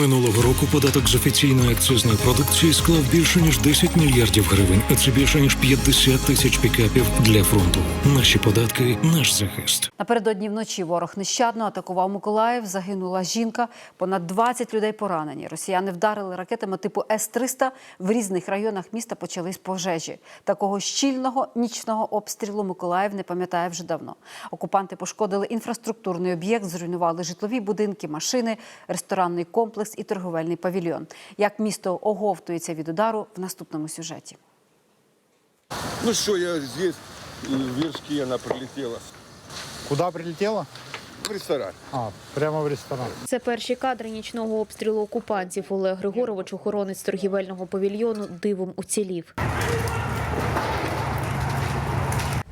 Минулого року податок з офіційної акцизної продукції склав більше ніж 10 мільярдів гривень, а це більше ніж 50 тисяч пікапів для фронту. Наші податки, наш захист. Напередодні вночі ворог нещадно атакував Миколаїв. Загинула жінка. Понад 20 людей поранені. Росіяни вдарили ракетами типу С-300. В різних районах міста почались пожежі. Такого щільного нічного обстрілу Миколаїв не пам'ятає вже давно. Окупанти пошкодили інфраструктурний об'єкт, зруйнували житлові будинки, машини, ресторанний комплекс і торговельний павільйон. Як місто оговтується від удару в наступному сюжеті. Ну что, я здесь, вершки она прилетела. Куда прилетела? В ресторан. А, прямо в ресторан. Це перші кадри нічного обстрілу окупантів. Олег Григорович, охоронець торгівельного павільйону, дивом уцілів.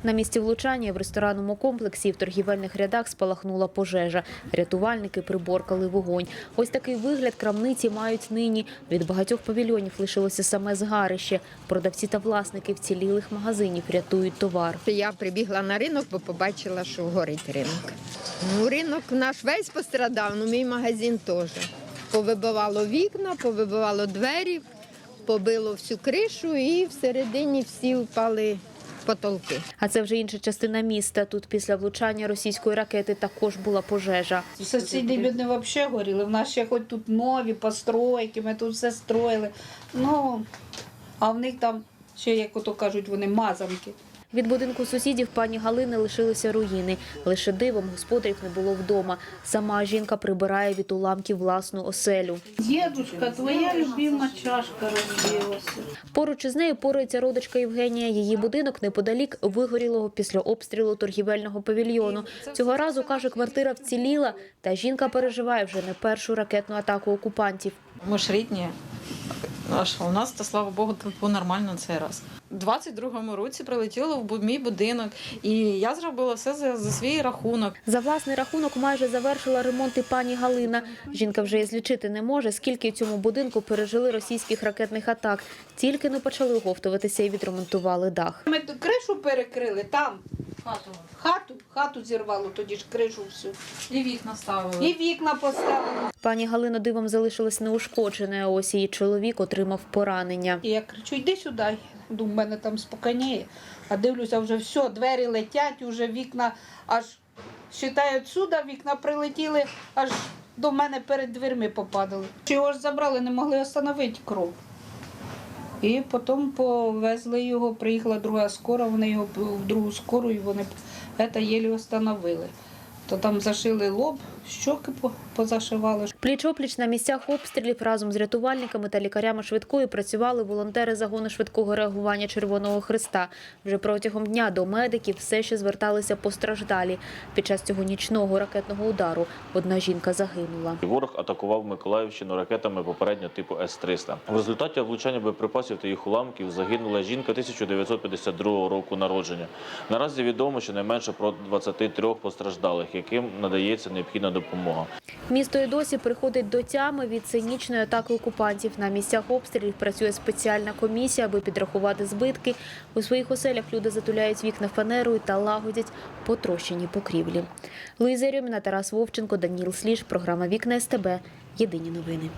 На місці влучання в ресторанному комплексі в торгівельних рядах спалахнула пожежа. Рятувальники приборкали вогонь. Ось такий вигляд крамниці мають нині. Від багатьох павільйонів лишилося саме згарище. Продавці та власники вцілілих магазинів рятують товар. Я прибігла на ринок, бо побачила, що горить ринок. Ну, ринок наш весь пострадав, ну мій магазин теж. Повибивало вікна, повибивало двері, побило всю кришу і всередині всі впали потолки. А це вже інша частина міста. Тут після влучання російської ракети також була пожежа. Сусіди бідні взагалі горіли. В нас ще хоч тут нові постройки, ми тут все строїли. Ну, а в них там ще, як ото кажуть, вони мазанки. Від будинку сусідів пані Галини лишилися руїни. Лише дивом господарів не було вдома. Сама жінка прибирає від уламків власну оселю. Дідушка, твоя любима чашка розбилася. Поруч із нею порується родичка Євгенія. Її будинок неподалік вигорілого після обстрілу торгівельного павільйону. Цього разу каже, квартира вціліла, та жінка переживає вже не першу ракетну атаку окупантів. Ми ж рідні. А що, у нас, то слава Богу, було нормально цей раз. У 22-му році прилетіло в мій будинок, і я зробила все за, за свій рахунок. За власний рахунок майже завершила ремонт і пані Галина. Жінка вже і злічити не може, скільки в цьому будинку пережили російських ракетних атак. Тільки не почали оговтуватися і відремонтували дах. Ми ту кришу перекрили там. Хату. Хату, хату зірвало, тоді ж кришу всю. І вікна ставили. І вікна поставили. Пані Галина дивом залишилась неушкодженою, а ось її чоловік отримав поранення. І я кричу, йди сюди. Думаю, мене там спокійніє. А дивлюся, вже все, двері летять, вже вікна аж считаю, отсюди вікна прилетіли, аж до мене перед дверми попадали. Його ж забрали, не могли остановити кров. І потім повезли його, приїхала друга скора, вони його в другу скору і вони це єлі остановили. То там зашили лоб, щоки по- позашивали. Пліч-опліч на місцях обстрілів разом з рятувальниками та лікарями швидкої працювали волонтери загону швидкого реагування Червоного Христа. Вже протягом дня до медиків все ще зверталися постраждалі. Під час цього нічного ракетного удару одна жінка загинула. Ворог атакував Миколаївщину ракетами попередньо типу С-300. В результаті влучання боєприпасів та їх уламків загинула жінка 1952 року народження. Наразі відомо щонайменше про 23 постраждалих, яким надається необхідна допомога. Місто і досі приходить до тями від цинічної атаки окупантів. На місцях обстрілів працює спеціальна комісія, аби підрахувати збитки. У своїх оселях люди затуляють вікна фанерою та лагодять потрощені покрівлі. Луїза Рьоміна, Тарас Вовченко, Даніл Сліж. Програма Вікна СТБ. Єдині новини.